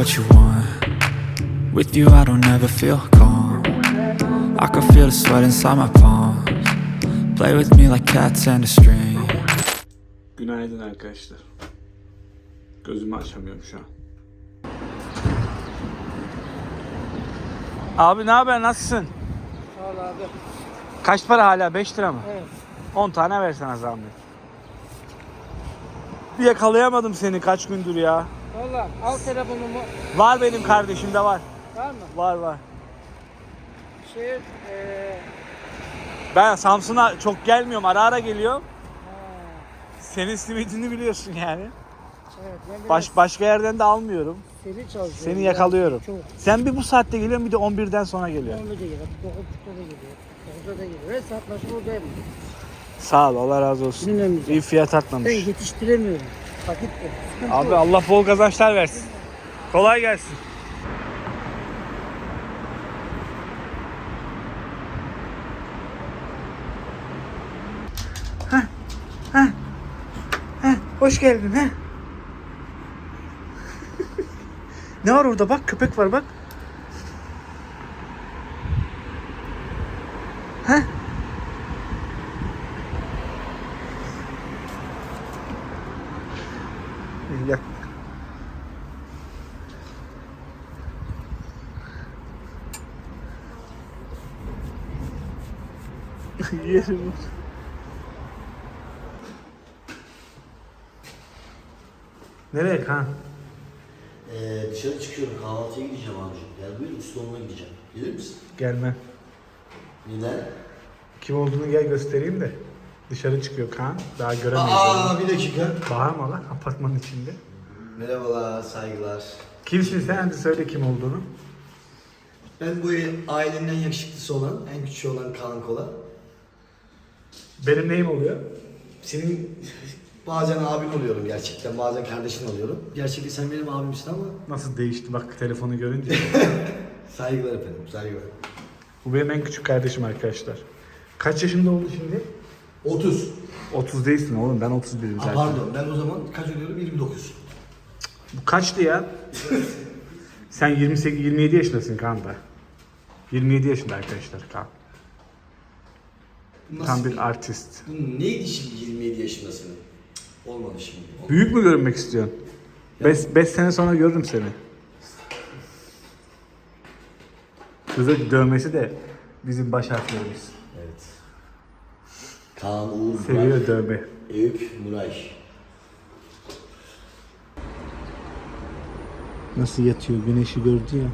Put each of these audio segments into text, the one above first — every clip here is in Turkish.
what you want. With you, I don't ever feel calm. I can feel the sweat inside my palms. Play with me like cats and a string. Günaydın arkadaşlar. Gözümü açamıyorum şu an. Abi ne haber nasılsın? Sağ ol abi. Kaç para hala 5 lira mı? Evet. 10 tane versene zahmet. Bir yakalayamadım seni kaç gündür ya. Valla al telefonumu. Var benim kardeşimde var. Var mı? Var var. Şey eee Ben Samsun'a çok gelmiyorum. Ara ara geliyorum. ha, Senin simidini biliyorsun yani. evet ben Baş, başka yerden de almıyorum. seri çalışıyorum. Seni yakalıyorum. Çok. Sen bir bu saatte geliyorsun bir de 11'den sonra geliyorsun. 11'de geliyor. 9.30'da da geliyor. 9'da da geliyor. Ve saatlaşı buradayım. Sağ ol Allah razı olsun. Önünde. İyi fiyat Ben atmamış. yetiştiremiyorum. Sıkıntı Abi yok. Allah bol kazançlar versin. Kolay gelsin. Heh, heh, heh, Hoş geldin he. ne var orada bak köpek var bak. Heh. Gel. Yerim. Nereye kan? Ee, dışarı çıkıyorum kahvaltıya gideceğim abicim. Gel buyur ustalarına gideceğim. Gelir misin? Gelme. Neden? Kim olduğunu gel göstereyim de. Dışarı çıkıyor kan. Daha göremeyiz. Aa bir dakika. Bağırma lan apartmanın içinde. Merhabalar, saygılar. Kimsin sen? Hadi söyle kim olduğunu. Ben bu ailenin en yakışıklısı olan, en küçüğü olan Kaan Kola. Benim neyim oluyor? Senin bazen abin oluyorum gerçekten, bazen kardeşin oluyorum. Gerçekten sen benim abimsin ama Nasıl değişti bak telefonu görünce. saygılar efendim, saygılar. Bu benim en küçük kardeşim arkadaşlar. Kaç yaşında oldu şimdi? 30. 30 değilsin oğlum ben 31'im Ha, zaten. pardon, ben o zaman kaç oluyorum? 29. Bu kaçtı ya? Sen 28 27 yaşındasın Kaan da. 27 yaşında arkadaşlar. Nasıl? Tam bir artist. Bu neydi şimdi 27 yaşındasın? Olmadı şimdi. Olmadı. Büyük mü görünmek istiyorsun? 5 sene sonra görürüm seni. Kızı dövmesi de bizim baş harflerimiz. Evet. Kaan Uğur Seviyor dövme. Eyüp Nuray. Nasıl yatıyor güneşi gördü ya.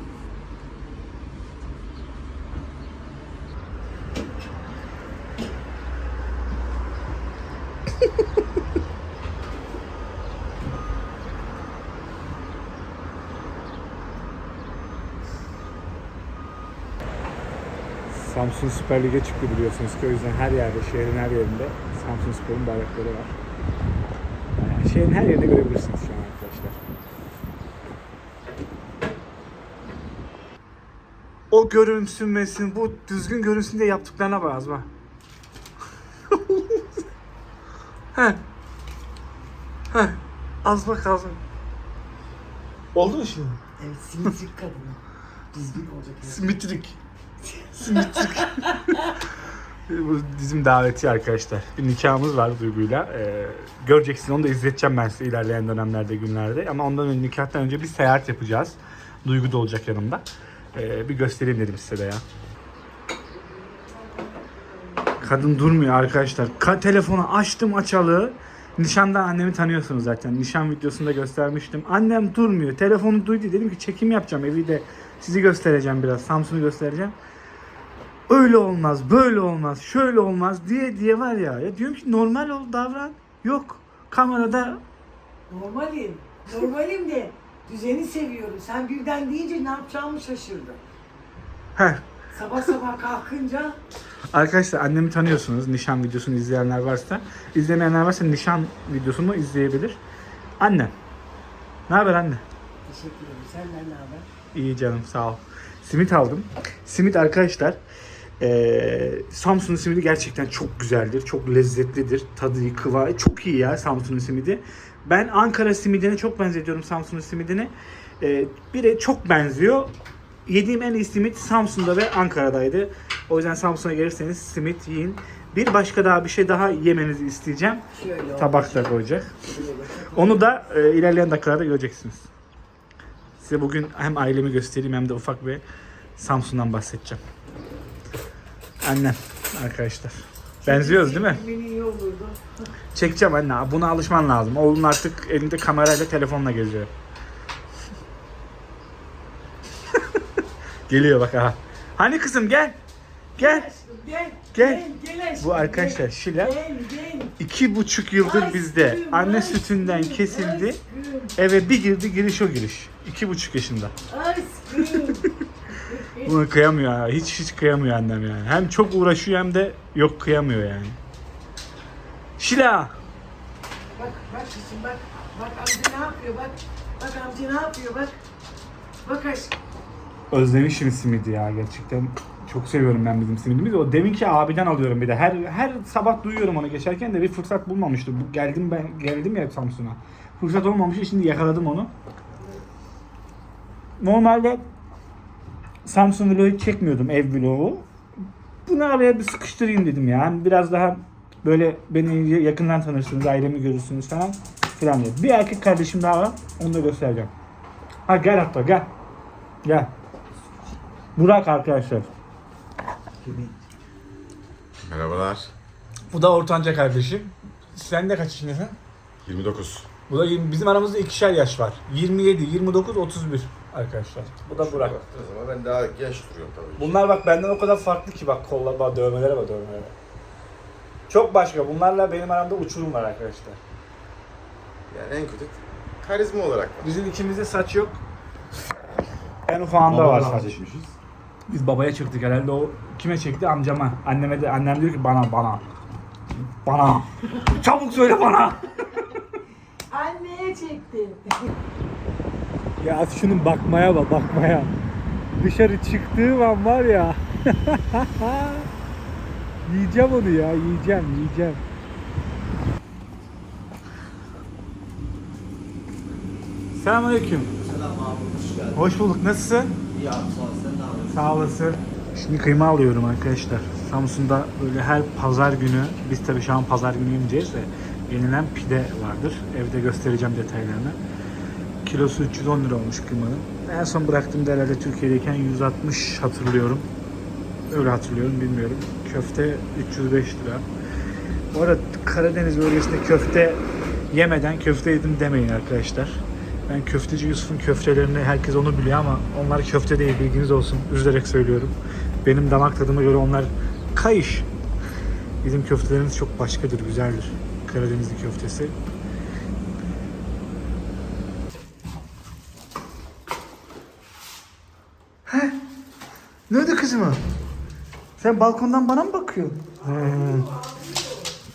Samsun Süper Lig'e çıktı biliyorsunuz ki o yüzden her yerde, şehrin her yerinde Samsun Spor'un bayrakları var. Yani şehrin her yerinde görebilirsiniz şu an arkadaşlar. O görünsünmesin, bu düzgün görünsün diye yaptıklarına bak Azma. Heh. Heh. Az bak az bak. Oldu mu şimdi? Evet simitrik kadını. Düzgün olacak. yani. Simetrik. Bu bizim daveti arkadaşlar. Bir nikahımız var Duygu'yla. Ee, göreceksin onu da izleteceğim ben size ilerleyen dönemlerde, günlerde. Ama ondan önce nikahtan önce bir seyahat yapacağız. Duygu da olacak yanımda. Ee, bir göstereyim dedim size de ya. Kadın durmuyor arkadaşlar. Ka telefonu açtım açalı. Nişandan annemi tanıyorsunuz zaten. Nişan videosunda göstermiştim. Annem durmuyor. Telefonu duydu. Dedim ki çekim yapacağım. Evi de sizi göstereceğim biraz. Samsun'u göstereceğim. Öyle olmaz, böyle olmaz, şöyle olmaz diye diye var ya. Ya diyorum ki normal ol davran. Yok. Kamerada Normalim. Normalim de. Düzeni seviyorum. Sen birden deyince ne yapacağımı şaşırdım. Heh. Sabah sabah kalkınca Arkadaşlar annemi tanıyorsunuz. Nişan videosunu izleyenler varsa. izlemeyenler varsa nişan videosunu izleyebilir. Annem. Ne haber anne? teşekkür ederim. Senden ne haber? İyi canım sağ ol. Simit aldım. Simit arkadaşlar eee Samsun'un simidi gerçekten çok güzeldir. Çok lezzetlidir. Tadı, kıvamı çok iyi ya Samsun'un simidi. Ben Ankara simidine çok benzetiyorum Samsun'un simidine. Eee biri çok benziyor. Yediğim en iyi simit Samsun'da ve Ankara'daydı. O yüzden Samsun'a gelirseniz simit yiyin. Bir başka daha bir şey daha yemenizi isteyeceğim. Şöyle Tabakta koyacak. Onu da e, ilerleyen dakikalarda göreceksiniz. Size bugün hem ailemi göstereyim hem de ufak bir Samsun'dan bahsedeceğim. Annem arkadaşlar. Benziyoruz değil mi? Çekeceğim anne. Buna alışman lazım. Oğlun artık elinde kamerayla telefonla geziyor. Geliyor bak aha. Hani kızım gel. Gel. Gel. Gel. Bu arkadaşlar. Şila iki buçuk yıldır bizde. Anne sütünden kesildi. Eve bir girdi giriş o giriş. İki buçuk yaşında. Aşkım. Bunu kıyamıyor ya. Hiç hiç kıyamıyor annem yani. Hem çok uğraşıyor hem de yok kıyamıyor yani. Şila. bak bak kızım bak. Bak amca ne yapıyor bak. Bak amca ne yapıyor bak. Bak aşkım. Özlemişim simidi ya gerçekten. Çok seviyorum ben bizim simidimizi. O deminki abiden alıyorum bir de. Her her sabah duyuyorum onu geçerken de bir fırsat bulmamıştım. Bu geldim ben geldim ya Samsun'a. Fırsat olmamıştı şimdi yakaladım onu. Normalde Samsun vlogu çekmiyordum ev vlogu. Bunu araya bir sıkıştırayım dedim ya. Hem Biraz daha böyle beni yakından tanırsınız, ailemi görürsünüz falan filan diye. Bir erkek kardeşim daha var. Onu da göstereceğim. Ha gel hatta gel. Gel. Burak arkadaşlar. Merhabalar. Bu da ortanca kardeşim. Sen de kaç yaşındasın? 29. Bu da yirmi- bizim aramızda ikişer yaş var. 27, 29, 31 arkadaşlar. Bu da Burak. Baktığınız zaman ben daha genç duruyorum tabii ki. Bunlar bak benden o kadar farklı ki bak kollar bak dövmelere bak dövmelere. Çok başka. Bunlarla benim aramda uçurum var arkadaşlar. Yani en kötü karizma olarak var. Bizim ikimizde saç yok. En ufağında var saç. çekmişiz. Biz babaya çıktık herhalde o kime çekti amcama. Anneme de annem diyor ki bana bana. Bana. Çabuk söyle bana. Anneye çektin. Ya şunun bakmaya bak bakmaya. Dışarı çıktığım an var ya. yiyeceğim onu ya yiyeceğim yiyeceğim. Selamünaleyküm. Selam abi hoş geldin. Hoş bulduk. Nasılsın? İyi abi sağ ol sen ne yapıyorsun? Sağ olasın. Şimdi kıyma alıyorum arkadaşlar. Samsun'da böyle her pazar günü, biz tabii şu an pazar günü yemeyeceğiz de yenilen pide vardır. Evde göstereceğim detaylarını. Kilosu 310 lira olmuş kıymanın. En son bıraktığımda herhalde Türkiye'deyken 160 hatırlıyorum. Öyle hatırlıyorum bilmiyorum. Köfte 305 lira. Bu arada Karadeniz bölgesinde köfte yemeden köfte yedim demeyin arkadaşlar. Ben köfteci Yusuf'un köftelerini herkes onu biliyor ama onlar köfte değil bilginiz olsun. Üzülerek söylüyorum. Benim damak tadıma göre onlar kayış. Bizim köftelerimiz çok başkadır, güzeldir. Karadenizli köftesi. He? Nerede kızım o? Sen balkondan bana mı bakıyorsun? He.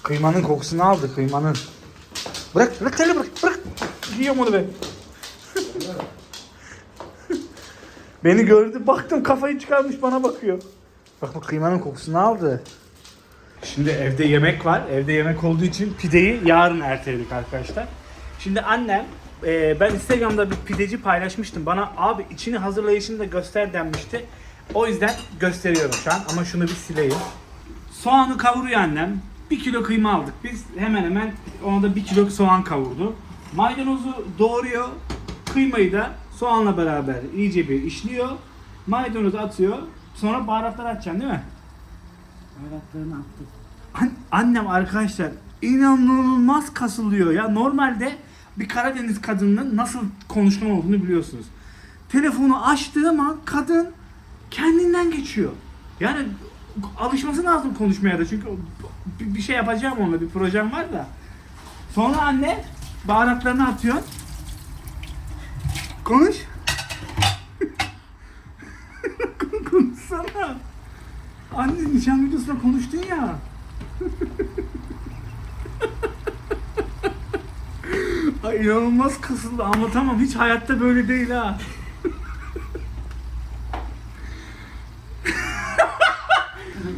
Kıymanın kokusunu aldı, kıymanın. Bırak, bırak, bırak, bırak, bırak. Yiyorum onu ben. Beni gördü, baktım kafayı çıkarmış bana bakıyor. Bak bak kıymanın kokusunu aldı. Şimdi evde yemek var. Evde yemek olduğu için pideyi yarın erteledik arkadaşlar. Şimdi annem e, ben Instagram'da bir pideci paylaşmıştım. Bana abi içini hazırlayışını da göster denmişti. O yüzden gösteriyorum şu an ama şunu bir sileyim. Soğanı kavuruyor annem. 1 kilo kıyma aldık biz. Hemen hemen ona da 1 kilo soğan kavurdu. Maydanozu doğruyor. Kıymayı da soğanla beraber iyice bir işliyor. Maydanozu atıyor. Sonra baharatları atacaksın değil mi? Baharatlarını attım. An- annem arkadaşlar inanılmaz kasılıyor ya. Normalde bir Karadeniz kadının nasıl konuşkan olduğunu biliyorsunuz. Telefonu açtığım an kadın kendinden geçiyor. Yani alışması lazım konuşmaya da çünkü bir şey yapacağım onunla bir projem var da. Sonra anne baharatlarını atıyor. Konuş. Konuşsana. Anne nişan videosunda konuştun ya. Ay inanılmaz kasıldı anlatamam. Hiç hayatta böyle değil ha.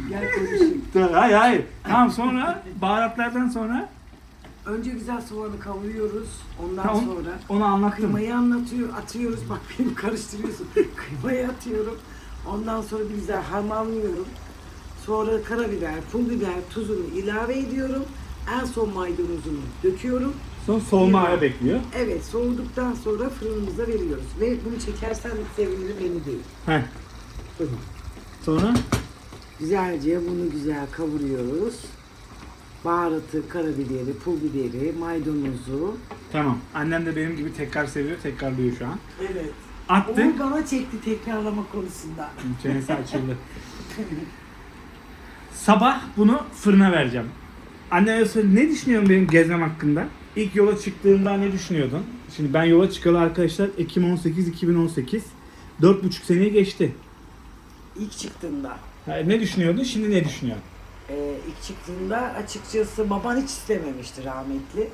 Gel konuşayım. Dur, hayır hayır. Tamam sonra baharatlardan sonra Önce güzel soğanı kavuruyoruz. Ondan Tamam. sonra onu anlattım. kıymayı anlatıyor, atıyoruz. Bak beni karıştırıyorsun. kıymayı atıyorum. Ondan sonra bir güzel harmanlıyorum. Sonra karabiber, pul biber, tuzunu ilave ediyorum. En son maydanozunu döküyorum. Son soğumaya bekliyor. Evet, soğuduktan sonra fırınımıza veriyoruz. Ve bunu çekersen sevinirim beni değil. Heh. Sonra Güzelce bunu güzel kavuruyoruz. Baharatı, karabiberi, pul biberi, maydanozu. tamam. Annem de benim gibi tekrar seviyor. Tekrarlıyor şu an. Evet. Attık. Uğur bana çekti tekrarlama konusunda. Çenesi açıldı. Sabah bunu fırına vereceğim. Anneme söyle ne düşünüyorsun benim gezmem hakkında? İlk yola çıktığımda ne düşünüyordun? Şimdi ben yola çıkalı arkadaşlar Ekim 18 2018. 4,5 seneyi geçti. İlk çıktığında. Ha, ne düşünüyordun? Şimdi ne düşünüyorsun? Ee, ilk çıktığında açıkçası baban hiç istememişti rahmetli.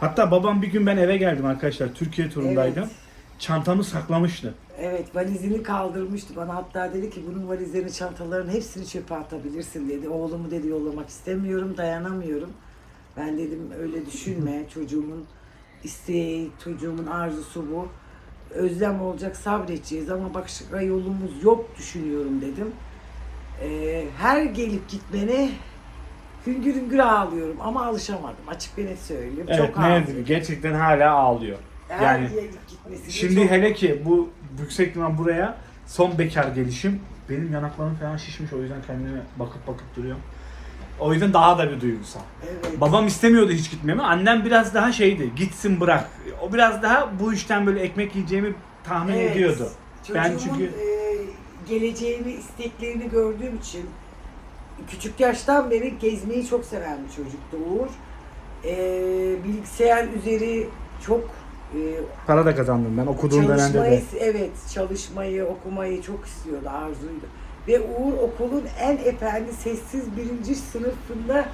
Hatta babam bir gün ben eve geldim arkadaşlar. Türkiye turundaydım. Evet. Çantamı saklamıştı. Evet valizini kaldırmıştı bana hatta dedi ki bunun valizlerini çantaların hepsini çöpe atabilirsin dedi. Oğlumu dedi yollamak istemiyorum dayanamıyorum. Ben dedim öyle düşünme çocuğumun isteği çocuğumun arzusu bu. Özlem olacak sabredeceğiz ama başka yolumuz yok düşünüyorum dedim. Ee, her gelip gitmene hüngür hüngür ağlıyorum ama alışamadım açık ve net söyleyeyim. Evet Çok ne yazık ki ağlıyorum. gerçekten hala ağlıyor. Her Yani gelip Şimdi çok- hele ki bu yüksek buraya son bekar gelişim. Benim yanaklarım falan şişmiş o yüzden kendime bakıp bakıp duruyorum. O yüzden daha da bir duygusal. Evet. Babam istemiyordu hiç gitmemi. Annem biraz daha şeydi. Gitsin bırak. O biraz daha bu işten böyle ekmek yiyeceğimi tahmin Evet. ediyordu. Ben Çocuğumun, çünkü e, geleceğini, isteklerini gördüğüm için küçük yaştan beri gezmeyi çok seven bir çocuktu Uğur. E, bilgisayar üzeri çok e, para da kazandım ben okuduğum dönemde çalışmayı, de. evet çalışmayı, okumayı çok istiyordu, arzuydu. Ve Uğur okulun en efendi sessiz birinci sınıfında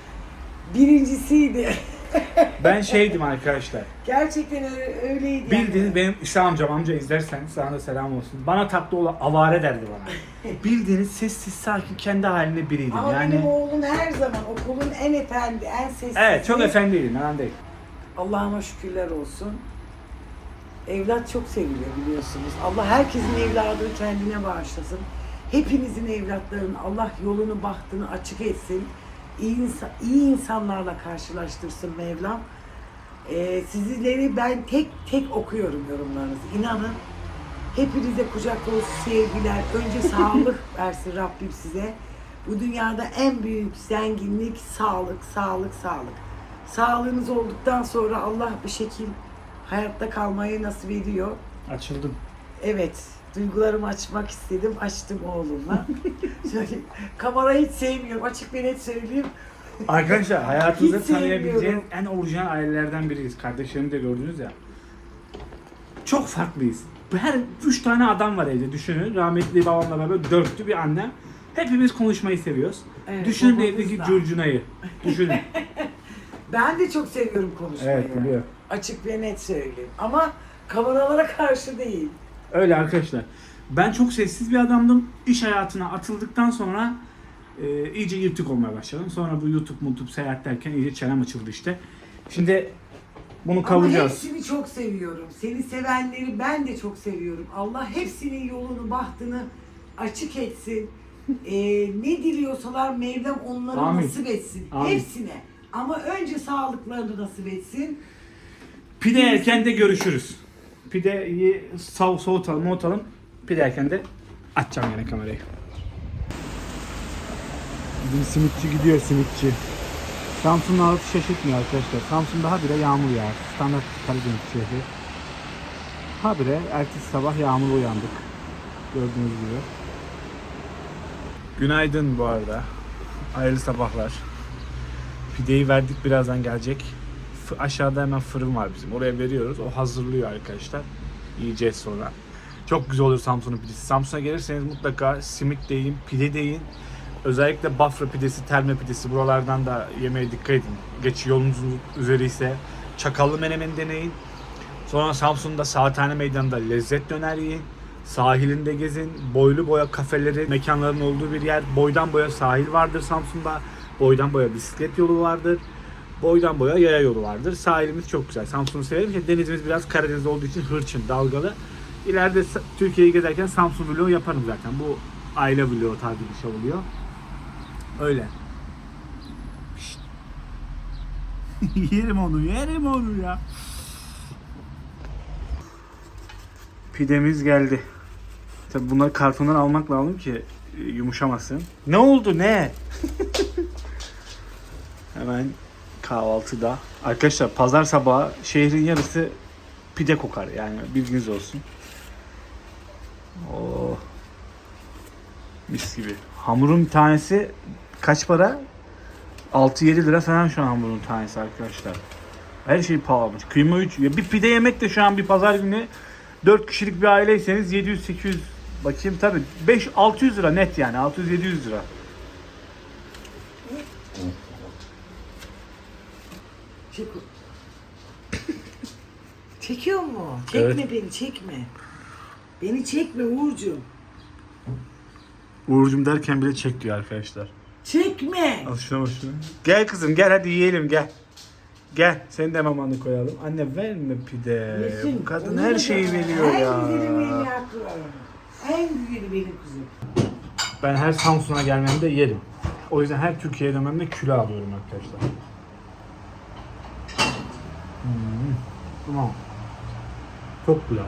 birincisiydi. Ben şeydim arkadaşlar. Gerçekten öyle, öyleydi. Bildiğiniz yani. benim İsa amcam amca izlersen sana da selam olsun. Bana tatlı olan avare derdi bana. Bildiğiniz sessiz sakin kendi halinde biriydim. Ama yani benim oğlum her zaman okulun en efendi, en sessiz. Evet çok efendiydim ben değil. Allah'ıma şükürler olsun. Evlat çok seviliyor biliyorsunuz. Allah herkesin evladını kendine bağışlasın. Hepinizin evlatlarının Allah yolunu bahtını açık etsin. İyi, insan, iyi insanlarla karşılaştırsın Mevlam. Ee, sizleri ben tek tek okuyorum yorumlarınızı. İnanın hepinize kucak dolusu sevgiler. Önce sağlık versin Rabbim size. Bu dünyada en büyük zenginlik sağlık, sağlık, sağlık. Sağlığınız olduktan sonra Allah bir şekil hayatta kalmayı nasip ediyor. Açıldım. Evet, duygularımı açmak istedim. Açtım oğlumla. Şöyle, kamerayı hiç sevmiyorum. Açık ve net söyleyeyim. Arkadaşlar hayatınızda Hiç tanıyabileceğiniz sevmiyorum. en orijinal ailelerden biriyiz. Kardeşlerimi de gördünüz ya. Çok farklıyız. Her üç tane adam var evde düşünün. Rahmetli babamla beraber dörtlü bir annem. Hepimiz konuşmayı seviyoruz. Evet, düşünün babamız evdeki da. curcunayı. Düşünün. Ben de çok seviyorum konuşmayı. evet biliyorum. Açık ve net söyleyeyim. Ama kameralara karşı değil. Öyle arkadaşlar. Ben çok sessiz bir adamdım. İş hayatına atıldıktan sonra e, iyice yırtık olmaya başladım. Sonra bu YouTube, YouTube seyahat derken iyice çenem açıldı işte. Şimdi bunu Ama kavuracağız. hepsini çok seviyorum. Seni sevenleri ben de çok seviyorum. Allah hepsinin yolunu, bahtını açık etsin. Ee, ne diliyorsalar Mevlam onlara Amin. nasip etsin. Amin. Hepsine. Ama önce sağlıklarını nasip etsin. Pide yerken de görüşürüz. Pideyi soğ soğutalım, soğutalım. Pide yerken de açacağım yine kamerayı. Bizim simitçi gidiyor simitçi. Samsun'un havası şaşırtmıyor arkadaşlar. Samsun'da habire yağmur yağar. Standart Karadeniz şehri. Habire ertesi sabah yağmur uyandık. Gördüğünüz gibi. Günaydın bu arada. Hayırlı sabahlar. Pideyi verdik birazdan gelecek. Aşağıda hemen fırın var bizim. Oraya veriyoruz. O hazırlıyor arkadaşlar. Yiyeceğiz sonra. Çok güzel olur Samsun'un pidesi. Samsun'a gelirseniz mutlaka simit de yiyin, pide de yiyin. Özellikle Bafra pidesi, Terme pidesi buralardan da yemeye dikkat edin. Geç yolunuzun üzeri ise Çakallı Menemen deneyin. Sonra Samsun'da Saathane Meydanı'nda lezzet döner yiyin. Sahilinde gezin. Boylu boya kafeleri, mekanların olduğu bir yer. Boydan boya sahil vardır Samsun'da. Boydan boya bisiklet yolu vardır. Boydan boya yaya yolu vardır. Sahilimiz çok güzel. Samsun'u severim. İşte denizimiz biraz Karadeniz olduğu için hırçın, dalgalı. İleride Türkiye'yi gezerken Samsun vlogu yaparım zaten. Bu aile vlogu tarzı bir şey oluyor. Öyle. Yerim onu, yerim onu ya. Pidemiz geldi. Tabi bunları kartondan almak lazım ki e, yumuşamasın. Ne oldu ne? Hemen kahvaltıda. Arkadaşlar pazar sabahı şehrin yarısı pide kokar yani bilginiz olsun. Oo. Mis gibi. Hamurun tanesi kaç para? 6-7 lira falan şu an hamurun tanesi arkadaşlar. Her şey pahalı. Kıyma 3. Ya bir pide yemek de şu an bir pazar günü 4 kişilik bir aileyseniz 700-800 bakayım tabi 5-600 lira net yani 600-700 lira. Çek Çekiyor mu? Çekme Evet. beni, çekme. Beni çekme Uğurcuğum. Uğurcum derken bile çek diyor arkadaşlar. Çekme. Al şuna bak şuna. Gel kızım gel hadi yiyelim gel. Gel seni de mamanı koyalım. Anne verme pide. Yesin. Bu kadın her da- şeyi veriyor en ya. güzeli benim. En güzeli benim kızım. Ben her Samsun'a gelmemde yerim. O yüzden her Türkiye'ye dönmemde kilo alıyorum arkadaşlar. Hmm. Tamam. Çok güzel.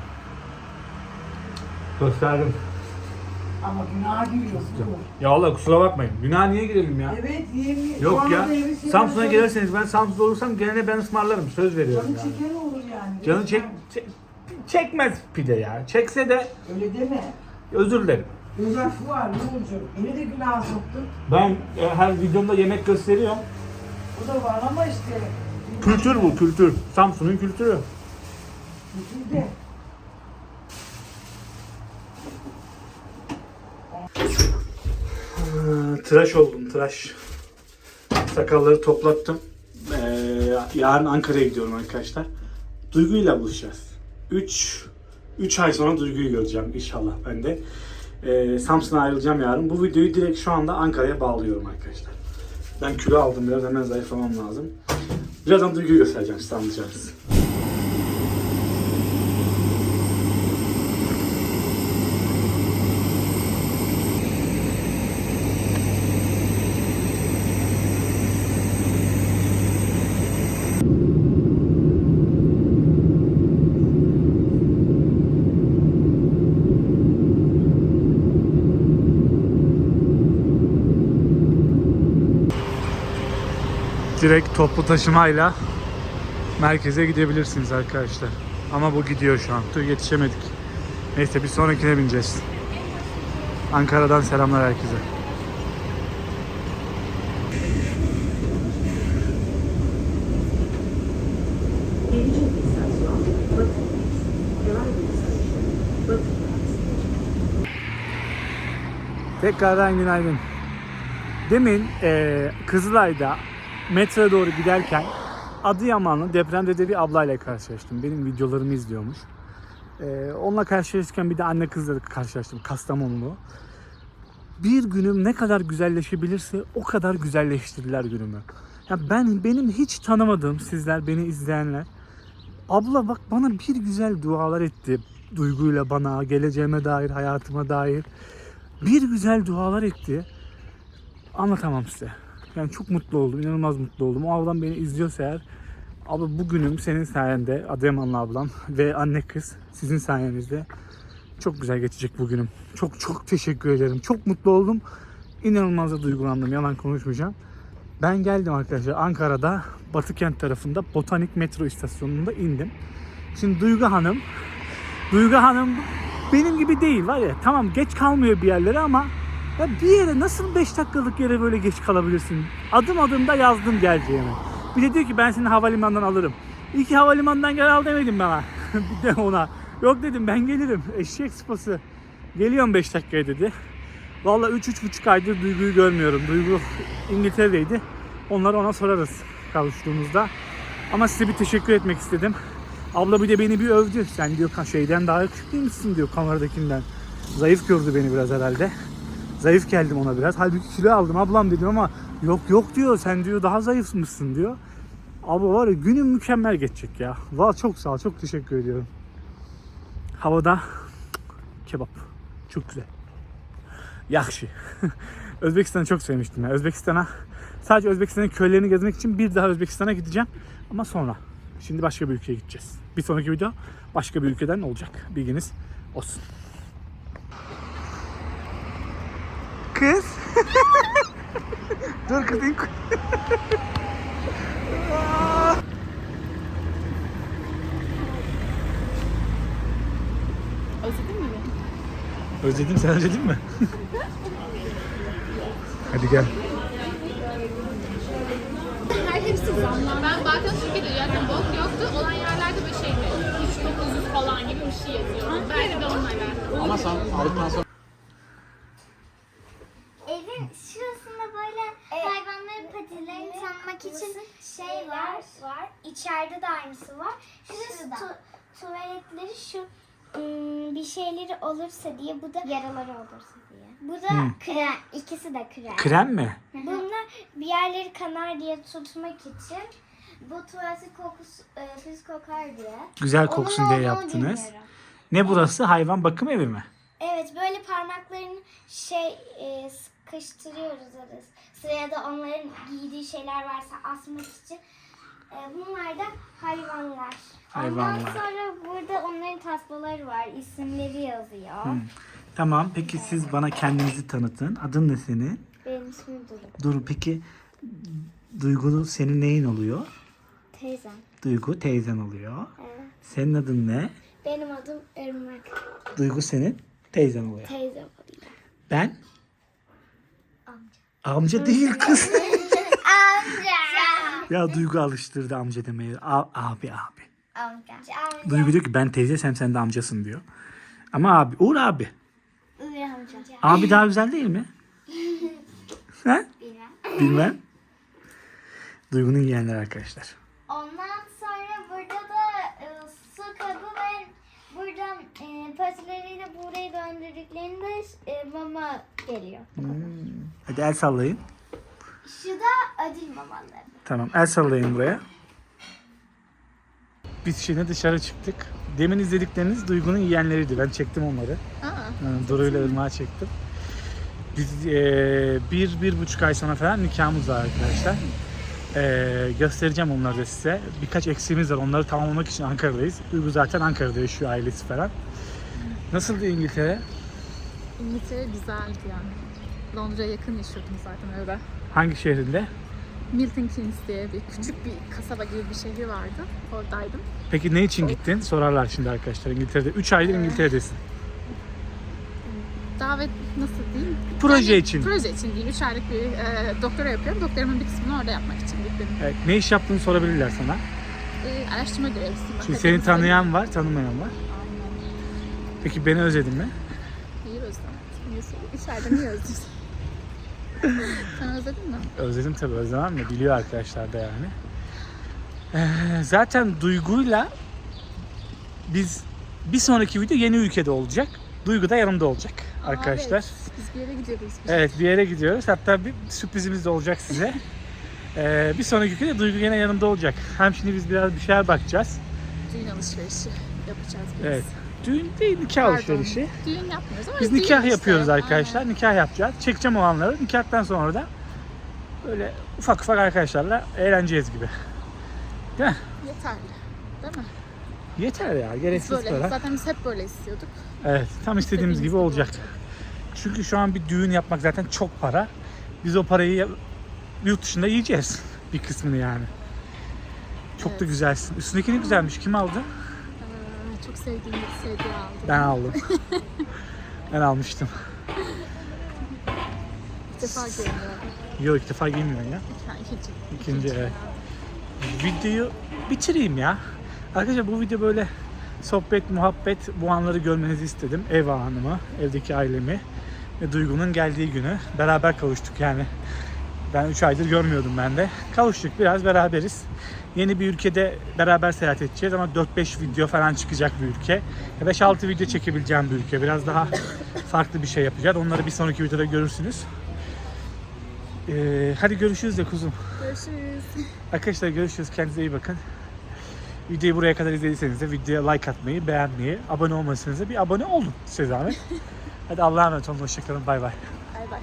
Gösterdim. Ama günah giriyorsun. Ya Allah kusura bakmayın. Günah niye girelim ya? Evet yemin. Yok şu ya. Samsun'a gelirseniz ben Samsun'da olursam gelene ben ısmarlarım. Söz veriyorum Canı yani. çeken olur yani. Canı çek, çek- çekmez pide ya. Çekse de Öyle deme. özür dilerim. Bir lafı var Uğurcuğum. Beni de günah soktun. Ben e, her videomda yemek gösteriyorum. Bu da var ama işte. Kültür bu kültür. Samsun'un kültürü. Ee, tıraş oldum tıraş. Sakalları toplattım. Ee, yarın Ankara'ya gidiyorum arkadaşlar. Duygu'yla buluşacağız. 3 3 ay sonra Duygu'yu göreceğim inşallah ben de. Ee, Samsun'a ayrılacağım yarın. Bu videoyu direkt şu anda Ankara'ya bağlıyorum arkadaşlar. Ben kilo aldım biraz hemen zayıflamam lazım. Birazdan Duygu'yu göstereceğim siz anlayacaksınız. Direkt toplu taşımayla merkeze gidebilirsiniz arkadaşlar. Ama bu gidiyor şu an. Dur yetişemedik. Neyse bir sonrakine bineceğiz. Ankara'dan selamlar herkese. Tekrardan günaydın. Demin eee, Kızılay'da metroya doğru giderken Adıyamanlı depremde bir ablayla karşılaştım. Benim videolarımı izliyormuş. Eee, onunla karşılaşırken bir de anne kızla karşılaştım. Kastamonulu. Bir günüm ne kadar güzelleşebilirse o kadar güzelleştirdiler günümü. Ya ben benim hiç tanımadığım sizler beni izleyenler abla bak bana bir güzel dualar etti duyguyla bana geleceğime dair hayatıma dair bir güzel dualar etti. Anlatamam size. Yani çok mutlu oldum, inanılmaz mutlu oldum. O ablam beni izliyorsa eğer, abla bugünüm senin sayende, Adıyamanlı ablam ve anne kız sizin sayenizde çok güzel geçecek bugünüm. Çok çok teşekkür ederim. Çok mutlu oldum. İnanılmaz da duygulandım. Yalan konuşmayacağım. Ben geldim arkadaşlar Ankara'da Batıkent tarafında Botanik metro istasyonunda indim. Şimdi Duygu Hanım Duygu Hanım benim gibi değil var ya tamam geç kalmıyor bir yerlere ama ya bir yere nasıl 5 dakikalık yere böyle geç kalabilirsin? Adım adım da yazdım geleceğimi. Bir de diyor ki ben seni havalimanından alırım. İyi ki havalimanından gel al demedim bana. bir de ona. Yok dedim ben gelirim. Eşek sıpası. Geliyorum 5 dakikaya dedi. Vallahi 3-3,5 aydır Duygu'yu görmüyorum. Duygu İngiltere'deydi. Onları ona sorarız kavuştuğumuzda. Ama size bir teşekkür etmek istedim. Abla bir de beni bir övdü. Sen diyor "ka- şeyden daha küçük değil misin diyor kameradakinden. Zayıf gördü beni biraz herhalde. Zayıf geldim ona biraz. Halbuki kilo aldım ablam dedim ama yok yok diyor sen diyor daha zayıfmışsın diyor. Abla var ya günüm mükemmel geçecek ya. Valla çok sağ ol çok teşekkür ediyorum. Havada kebap. Çok güzel. Yakşı. Özbekistan'ı çok sevmiştim ya. Özbekistan'a sadece Özbekistan'ın köylerini gezmek için bir daha Özbekistan'a gideceğim. Ama sonra. Şimdi başka bir ülkeye gideceğiz. Bir sonraki video başka bir ülkeden olacak. Bilginiz olsun. Kız. Dur kız in. Özledin mi beni? Özledim sen özledin mi? Hadi gel. Her hepsi zamlar. Ben baktım Türkiye'de zaten bok yoktu. Olan yerlerde böyle şeydi. 3900 falan gibi bir şey yazıyor. Belki de onlarla. Ama sen aldıktan sonra Evin şurasında böyle hayvanların patilerini tanımak için şey var. var. İçeride de aynısı var. Şurası tu- tuvaletleri şu ım, bir şeyleri olursa diye bu da yaraları olursa diye. Bu da krem. İkisi de krem. Krem mi? Bunlar bir yerleri kanar diye tutmak için. Bu tuvaletin kokusu e, pis kokar diye. Güzel koksun Onun diye olduğunu yaptınız. bilmiyorum. Ne burası? Hayvan bakım evi mi? Evet böyle parmaklarını şey e, sıkıştırıyoruz. Sıraya da onların giydiği şeyler varsa asmak için. E, bunlar da hayvanlar. Ondan Hayvanlar. sonra burada onların tasmaları var. isimleri yazıyor. Tamam. Peki siz bana kendinizi tanıtın. Adın ne senin? Benim ismim Duru. Dur peki Duygu senin neyin oluyor? Teyzem. Duygu teyzen oluyor. Evet. Senin adın ne? Benim adım Irmak. Duygu senin teyzen oluyor. Teyzem oluyor. Ben Amca. amca değil kız. Ya Duygu alıştırdı amca demeyi. A- abi abi. Amca. Amca. Duygu diyor ki ben teyzesem sen de amcasın diyor. Ama abi Uğur abi. Uğur amca. Abi daha güzel değil mi? He? Bilmem. Bilmem. Duygu'nun yeğenleri arkadaşlar. Ondan sonra burada da e, su kabı ve buradan e, patileriyle burayı döndürdüklerinde e, mama geliyor. Hadi el sallayın. Şu da ödül mamaları. Tamam el sallayın buraya. Biz şimdi dışarı çıktık. Demin izledikleriniz Duygu'nun yeğenleriydi. Ben çektim onları. Aa. Duru ile Irmak'ı çektim. Biz eee, bir, bir buçuk ay sonra falan nikahımız var arkadaşlar. Eee, göstereceğim onları da size. Birkaç eksiğimiz var. Onları tamamlamak için Ankara'dayız. Duygu zaten Ankara'da yaşıyor ailesi falan. Nasıldı İngiltere? İngiltere güzeldi yani. Londra'ya yakın yaşıyordum zaten öyle. Hangi şehrinde? Milton Keynes diye bir küçük bir kasaba gibi bir şehri vardı. Oradaydım. Peki ne için gittin? Sorarlar şimdi arkadaşlar İngiltere'de. 3 aydır İngiltere'desin. Davet nasıl diyeyim? Proje için. Proje için diyeyim. 3 aylık bir e, doktora yapıyorum. Doktorumun bir kısmını orada yapmak için gittim. Evet, ne iş yaptığını sorabilirler sana. E, araştırma görevlisiyim. Şimdi seni tanıyan var, tanımayan var. Peki beni özledin mi? İyi özledim. Niye söyleyeyim? İçeride niye özledin? Sen özledin mi? Özledim tabii özlemem mi? Biliyor arkadaşlar da yani. Ee, zaten Duygu'yla biz bir sonraki video yeni ülkede olacak. Duygu da yanımda olacak Aa, arkadaşlar. evet. Biz bir yere gidiyoruz. Evet bir yere gidiyoruz. Hatta bir sürprizimiz de olacak size. Ee, bir sonraki ülkede Duygu yine yanımda olacak. Hem şimdi biz biraz bir şeyler bakacağız. Düğün alışverişi yapacağız biz. Evet. Düğün değil nikah Pardon, alışverişi. Düğün yapmıyoruz ama Biz düğün nikah işte. yapıyoruz arkadaşlar. Aynen. Nikah yapacağız. Çekeceğim o anları. Nikahtan sonra da böyle ufak ufak arkadaşlarla eğleneceğiz gibi. Değil mi? Yeterli. Değil mi? Yeter ya. Biz Gereksiz böyle, para. zaten biz hep böyle istiyorduk. Evet. Tam istediğimiz gibi gibi olacak. olacak. Çünkü şu an bir düğün yapmak zaten çok para. Biz o parayı yurt dışında yiyeceğiz. Bir kısmını yani. Çok da Evet. güzelsin. Üstündeki ne güzelmiş. Kim aldı? Ee, çok sevdiğim bir sevdiği aldım. Ben aldım. ben almıştım. İlk defa görüyorum. Yok ilk defa giymiyorsun ya. Yani ikinci. İkinci evet. Videoyu bitireyim ya. Arkadaşlar bu video böyle sohbet, muhabbet bu anları görmenizi istedim. Ev hanımı, evdeki ailemi ve Duygu'nun geldiği günü beraber kavuştuk yani. Ben 3 aydır görmüyordum ben de. Kavuştuk biraz beraberiz. Yeni bir ülkede beraber seyahat edeceğiz ama 4-5 video falan çıkacak bir ülke. 5-6 video çekebileceğim bir ülke. Biraz daha farklı bir şey yapacağız. Onları bir sonraki videoda görürsünüz. Ee, hadi görüşürüz de kuzum. Görüşürüz. Arkadaşlar görüşürüz. Kendinize iyi bakın. Videoyu buraya kadar izlediyseniz de videoya like atmayı, beğenmeyi, abone olmasanız da bir abone olun size zahmet. Hadi Allah'a emanet olun. Hoşçakalın. Bay bay. Bay bay.